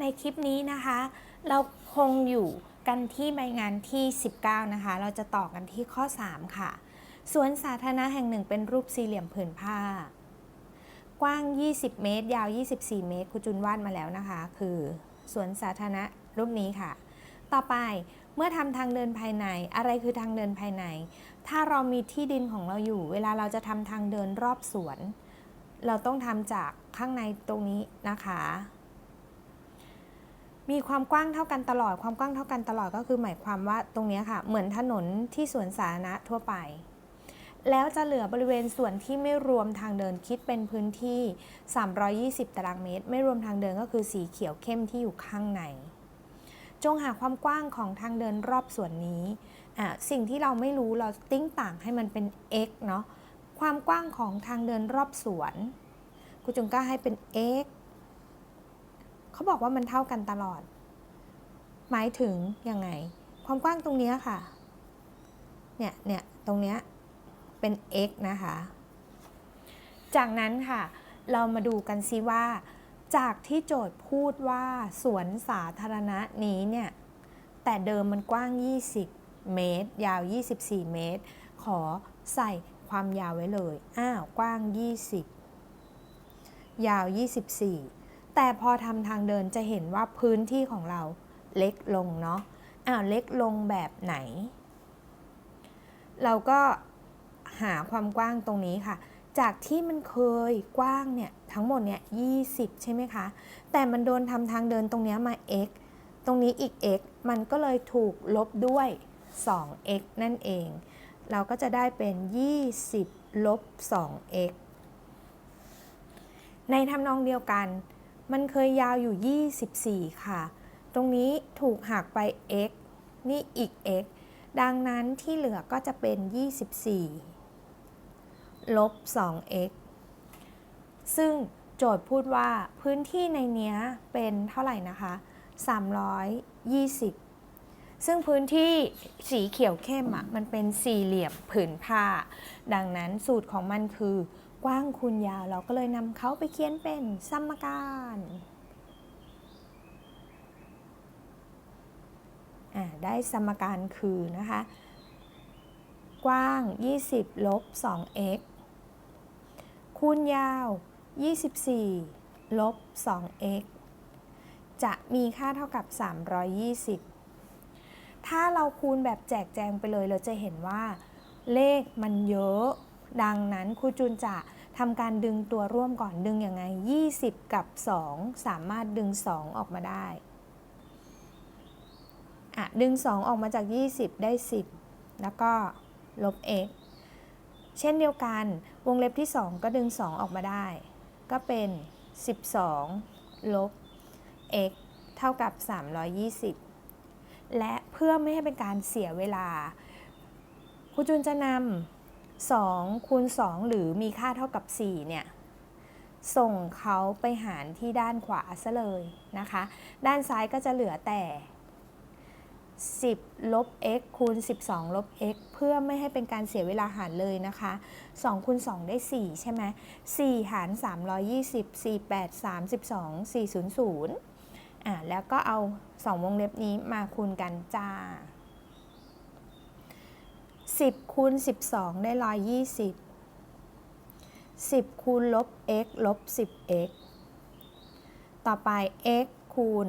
ในคลิปนี้นะคะ เราคงอยู่กันที่ใบงานที่ 19 นะคะ เราจะต่อกันที่ข้อ 3 ค่ะ สวนสาธารณะแห่งหนึ่งเป็นรูปสี่เหลี่ยมผืนผ้า กว้าง 20 เมตร ยาว 24 เมตรครูจุนวาดมาแล้วนะคะ คือสวนสาธารณะรูปนี้ค่ะ ต่อไปเมื่อทำทางเดินภายในอะไรคือทางเดินภายใน ถ้าเรามีที่ดินของเราอยู่ เวลาเราจะทำทางเดินรอบสวน เราต้องทำจากข้างในตรงนี้นะคะ มีความกว้างเท่ากันตลอด ความกว้างเท่ากันตลอดก็คือหมายความว่าตรงนี้ค่ะ เหมือนถนนที่สวนสาธารณะทั่วไป แล้วจะเหลือบริเวณส่วนที่ไม่รวมทางเดินคิดเป็นพื้นที่ 320 ตารางเมตร ไม่รวมทางเดินก็คือสีเขียวเข้มที่อยู่ข้างใน จงหาความกว้างของทางเดินรอบส่วนนี้สิ่งที่เราไม่รู้เราติ้งต่างให้มันเป็น x เนาะความกว้างของทางเดินรอบสวนครูจงก็ให้เป็น x เขาบอกว่ามันเท่ากันตลอด หมายถึงยังไง ความกว้างตรงนี้ค่ะ เนี่ยเนี่ยตรงเนี้ยเป็น x นะคะ จากนั้นค่ะ เรามาดูกันซิว่า จากที่โจทย์พูดว่าสวนสาธารณะนี้เนี่ย แต่เดิมมันกว้าง 20 เมตร ยาว 24 เมตร ขอใส่ความยาวไว้เลย อ้าว กว้าง 20 ยาว 24 แต่พอทำทางเดินจะเห็นว่าพื้นที่ของเราเล็กลงเนาะอ้าวเล็กลงแบบไหน เราก็หาความกว้างตรงนี้ค่ะ จากที่มันเคยกว้างเนี่ยทั้งหมดเนี่ย20 ใช่ไหมคะ แต่มันโดนทำทางเดินตรงนี้มา x ตรงนี้อีก x มันก็เลยถูกลบด้วย 2x นั่นเอง เราก็จะได้เป็น 20 ลบ 2x ในทำนองเดียวกัน มันเคยยาวอยู่ 24 ค่ะ ตรงนี้ถูกหักไป x นี่อีก x ดังนั้นที่เหลือก็จะเป็น 24 ลบ 2x ซึ่งโจทย์พูดว่าพื้นที่ในเนี้ยเป็นเท่าไหร่นะคะ 320 ซึ่งพื้นที่สีเขียวเข้มอะมันเป็นสี่เหลี่ยมผืนผ้า ดังนั้นสูตรของมันคือ กว้างคูณยาวเราก็เลยนำเขาไปเขียนเป็นสมการอ่าได้สมการคือนะคะ กว้าง 20 ลบ 2x คูณยาว 24 ลบ 2x จะมีค่าเท่ากับ 320 ถ้าเราคูณแบบแจกแจงไปเลยเราจะเห็นว่าเลขมันเยอะ ดังนั้นครูจูนจะทำการดึงตัวร่วมก่อนดึงยังไง 20 กับ 2 สามารถดึง 2 ออกมาได้อะดึง 2 ออกมาจาก 20 ได้ 10 แล้วก็ลบ x เช่นเดียวกันวงเล็บที่ 2 ก็ดึง 2 ออกมาได้ ก็เป็น 12 ลบ x เท่ากับ 320 และเพื่อไม่ให้เป็นการเสียเวลาครูจุนจะนำ 2คูณ2หรือมีค่าเท่ากับ 4 เนี่ย ส่งเขาไปหารที่ด้านขวาซะเลยนะคะ ด้านซ้ายก็จะเหลือแต่ 10 ลบ x คูณ 12 ลบ x เพื่อไม่ให้เป็นการเสียเวลาหารเลยนะคะ2คูณ2ได้ 4 ใช่ไหม4 หาร 320 4 8 32 400อะแล้วก็เอา 2 วงเล็บนี้มาคูณกันจ้า 10คูณ12 ได้120 10คูณลบ x ลบ 10x ต่อไป x คูณ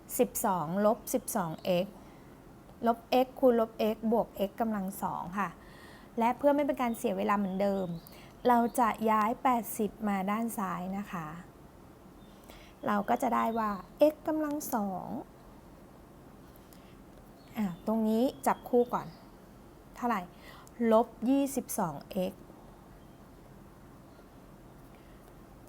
12 ลบ 12x ลบ x คูณลบ x บวก x กำลังสองค่ะ และเพื่อไม่เป็นการเสียเวลาเหมือนเดิม เราจะย้าย 80 มาด้านซ้ายนะคะ เราก็จะได้ว่า x กำลังสองอะตรงนี้จับคู่ก่อน เท่าไหร่ลบ 22x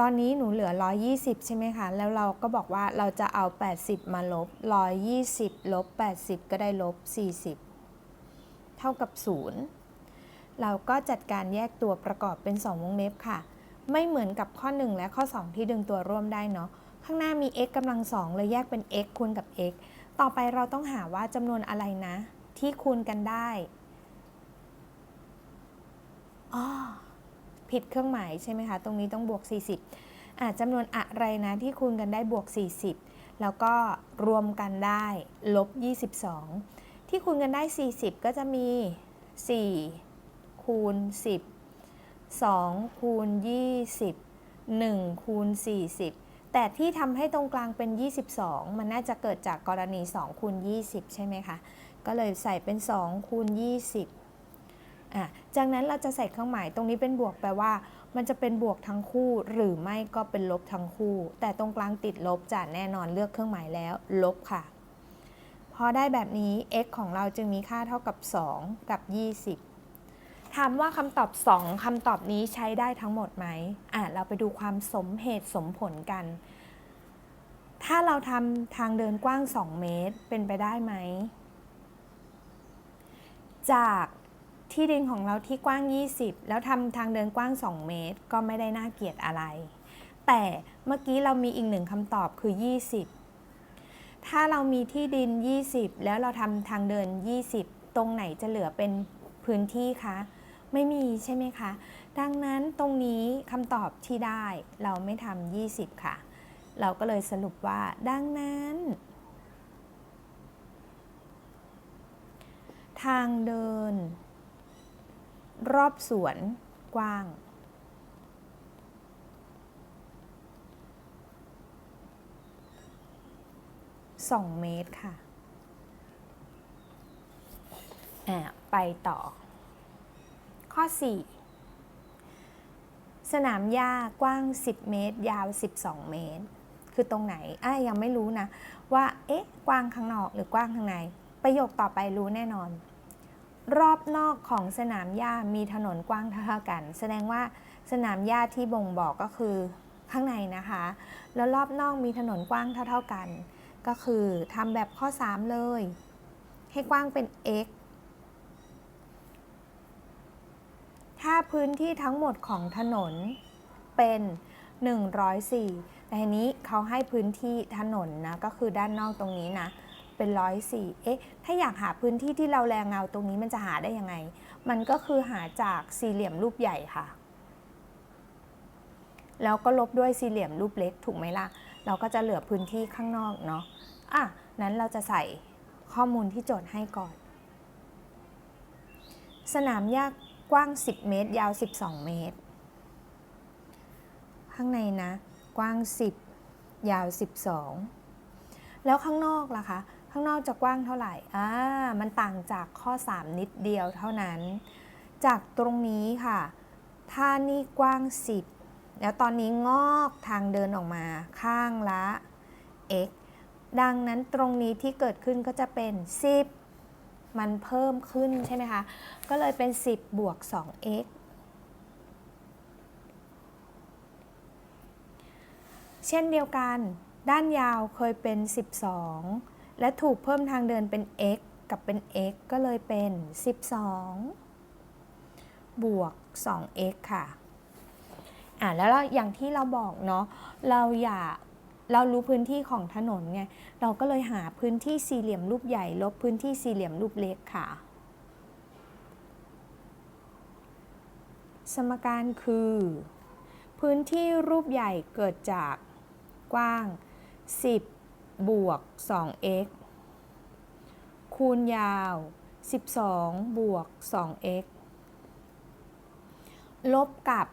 ตอนนี้หนูเหลือ 120 ใช่ไหมคะ แล้วเราก็บอกว่าเราจะเอา 80 มาลบ 120 ลบ 80 ก็ได้ลบ 40 เท่ากับ 0 เราก็จัดการแยกตัวประกอบเป็น 2 วงเล็บค่ะ ไม่เหมือนกับข้อ 1 และข้อ 2 ที่ดึงตัวร่วมได้เนาะ ข้างหน้ามี x กำลัง 2 เลยแยกเป็น x คูณกับ x ต่อไปเราต้องหาว่าจำนวนอะไรนะ ที่คูณกันได้ อ๋อผิดเครื่องหมายใช่ไหมคะ ตรงนี้ต้องบวก 40อะจำนวนอะไรนะที่คูณกันได้บวก 40 แล้วก็รวมกันได้ลบ 22 ที่คูณกันได้ 40 ก็จะมี 4 คูณ 10 2 คูณ 20 1 คูณ 40 แต่ที่ทำให้ตรงกลางเป็น 22 มันน่าจะเกิดจากกรณี 2 คูณ 20 ใช่ไหมคะ ก็เลยใส่เป็น 2 คูณ 20 อะจากนั้นเราจะใส่เครื่องหมายตรงนี้เป็นบวกแปลว่า มันจะเป็นบวกทั้งคู่ หรือไม่ก็เป็นลบทั้งคู่ แต่ตรงกลางติดลบจะแน่นอนเลือกเครื่องหมายแล้ว ลบค่ะ พอได้แบบนี้ x ของเราจึงมีค่าเท่ากับ 2 กับ 20ถามว่าคำตอบ 2คำตอบนี้ใช้ได้ทั้งหมดไหมอะเราไปดูความสมเหตุสมผลกัน ถ้าเราทำทางเดินกว้าง 2 เมตรเป็นไปได้ไหม จาก ที่ดินของเราที่กว้าง 20 แล้วทำทางเดินกว้าง 2 เมตร ก็ไม่ได้น่าเกลียดอะไร แต่เมื่อกี้เรามีอีกหนึ่งคำตอบคือ 20 ถ้าเรามีที่ดิน 20 แล้วเราทำทางเดิน 20 ตรงไหนจะเหลือเป็นพื้นที่คะไม่มีใช่ไหมคะ ดังนั้นตรงนี้คำตอบที่ได้เราไม่ทำ20 ค่ะ เราก็เลยสรุปว่า ดังนั้น ทางเดิน รอบสวนกว้าง 2 เมตรค่ะอะ ไปต่อ ข้อ 4 สนามหญ้ากว้าง 10 เมตร ยาว 12 เมตร คือตรงไหนอะยังไม่รู้นะ ว่า เอ๊ะ กว้างข้างนอกหรือกว้างข้างใน ประโยคต่อไปรู้แน่นอน รอบนอกของสนามหญ้ามีถนนกว้างเท่ากัน แสดงว่าสนามหญ้าที่บ่งบอกก็คือข้างในนะคะ แล้วรอบนอกมีถนนกว้างเท่า ๆกัน ก็คือทำแบบข้อ 3 เลย ให้กว้างเป็น x ถ้าพื้นที่ทั้งหมดของถนนเป็น 104 แต่ทีนี้เขาให้พื้นที่ถนนนะ ก็คือด้านนอกตรงนี้นะ เป็น104เอ๊ะ ถ้าอยากหาพื้นที่ที่เราแรงเงาตรงนี้มันจะหาได้ยังไง มันก็คือหาจากสี่เหลี่ยมรูปใหญ่ค่ะ แล้วก็ลบด้วยสี่เหลี่ยมรูปเล็กถูกไหมล่ะ เราก็จะเหลือพื้นที่ข้างนอกเนาะ อะ นั้นเราจะใส่ข้อมูลที่โจทย์ให้ก่อน สนามหญ้ากว้าง 10 เมตร ยาว 12 เมตร ข้างในนะ กว้าง 10 ยาว 12 แล้วข้างนอกล่ะคะ ข้างนอกจะกว้างเท่าไหร่อ่ามันต่างจากข้อ 3 นิดเดียวเท่านั้น จากตรงนี้ค่ะ ถ้านี่กว้าง 10 แล้วตอนนี้งอกทางเดินออกมาข้างละ x ดังนั้นตรงนี้ที่เกิดขึ้นก็จะเป็น 10 มันเพิ่มขึ้นใช่ไหมคะ ก็เลยเป็น 10 บวก 2x เช่นเดียวกัน ด้านยาวเคยเป็น 12 และถูกเพิ่มทางเดินเป็น x กับเป็น x ก็เลยเป็น 12 บวก 2x ค่ะอะแล้วอย่างที่เราบอกเนาะเราอยากเรารู้พื้นที่ของถนนไงเราก็เลยหาพื้นที่สี่เหลี่ยมรูปใหญ่ ลบพื้นที่สี่เหลี่ยมรูปเล็กค่ะ สมการคือ พื้นที่รูปใหญ่เกิดจากกว้าง 10 บวก 2x คูณยาว 12 บวก 2x ลบกับ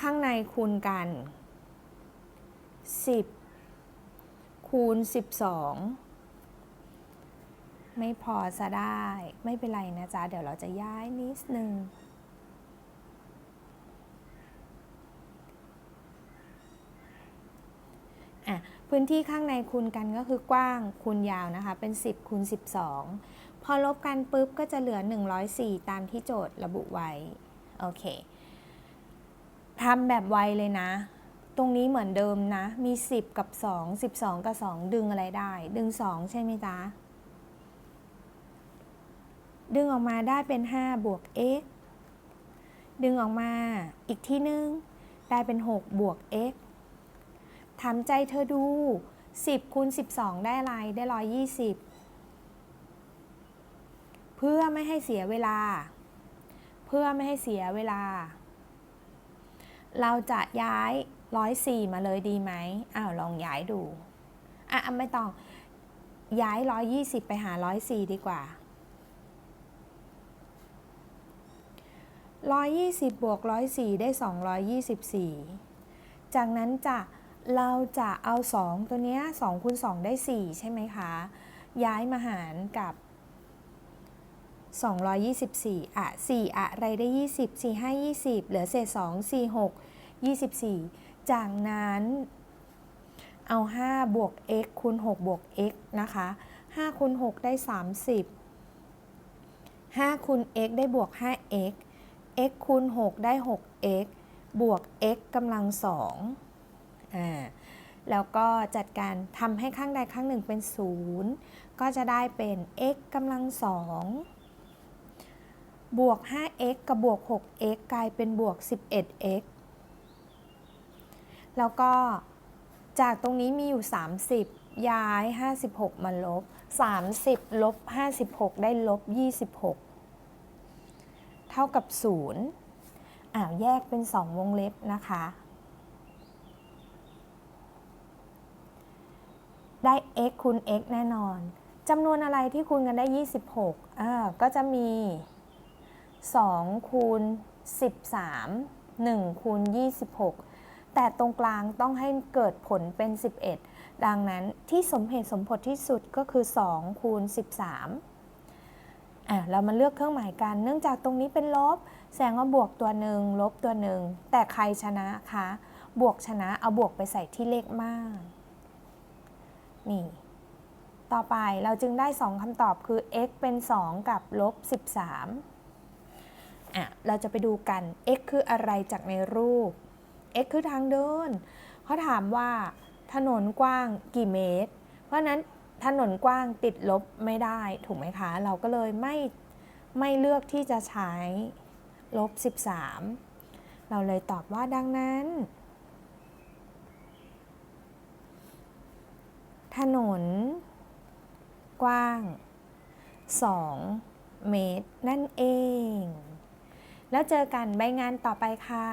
ข้างในคูณกัน 10 คูณ 12 ไม่พอซะได้ ไม่เป็นไรนะจ๊ะ เดี๋ยวเราจะย้ายนิดนึง พื้นที่ข้างในคูณกันก็คือกว้างคูณยาวนะคะ เป็น 10คูณ12 พอลบกันปุ๊บก็จะเหลือ 104 ตามที่โจทย์ระบุไว้ โอเคทำแบบไวเลยนะ ตรงนี้เหมือนเดิมนะ มี 10 กับ 2 12 กับ 2 ดึงอะไรได้ ดึง 2 ใช่ไหมจ๊ะ ดึงออกมาได้เป็น 5 บวก x ดึงออกมาอีกที่นึง ได้เป็น 6 บวก x ถามใจเธอดู 10คูณ12 ได้อะไรได้ 120 เพื่อไม่ให้เสียเวลา เพื่อไม่ให้เสียเวลา เราจะย้าย 104 มาเลยดีไหมอ้าวลองย้ายดู อะไม่ต้องย้าย 120 ไปหา 104 ดีกว่า 120 บวก 104 ได้ 224 จากนั้นจะ เราจะเอา 2 ตัวเนี้ย2คูณ2 ได้ 4 ใช่ไหมคะ ย้ายมาหารกับ 224 อะ 4 อะไรได้ 20 4 5 20 เหลือเศษ 2 4 6 24 จากนั้นเอา 5 บวก x คูณ 6 บวก x นะคะ 5คูณ 6 ได้ 30 5คูณ x ได้บวก 5x x คูณ 6 ได้ 6x บวก x กำลัง 2 อ่าแล้วก็จัดการทำให้ข้างใดข้างหนึ่งเป็น 0 ก็จะได้เป็น x กำลัง2บวก 5x กับบวก 6x กลายเป็นบวก 11x แล้วก็จากตรงนี้มีอยู่ 30 ย้าย 56 มาลบ 30 ลบ 56 ได้ลบ 26 เท่ากับ 0อ่าว แยกเป็น 2 วงเล็บนะคะ ได้ x คูณ x แน่นอนจำนวนอะไรที่คูณกันได้ 26อ่าก็จะมี 2 คูณ 13 1 คูณ 26 แต่ตรงกลางต้องให้เกิดผลเป็น 11 ดังนั้นที่สมเหตุสมผลที่สุดก็คือ 2 คูณ 13อะเรามาเลือกเครื่องหมายกัน เนื่องจากตรงนี้เป็นลบ แสดงว่าบวกตัวหนึ่งลบตัวหนึ่ง แต่ใครชนะคะ บวกชนะเอาบวกไปใส่ที่เลขมาก นี่ ต่อไปเราจึงได้ 2คำตอบคือ x เป็น 2 กับลบ13อะเราจะไปดูกัน x คืออะไรจากในรูป x คือทางเดินเขาถามว่า ถนนกว้างกี่เมตร เพราะฉะนั้นถนนกว้างติดลบไม่ได้ถูกไหมคะ เราก็เลยไม่ไม่เลือกที่จะใช้ลบ 13 เราเลยตอบว่าดังนั้น ถนน กว้าง 2 เมตรนั่นเอง แล้วเจอกันใบงานต่อไปค่ะ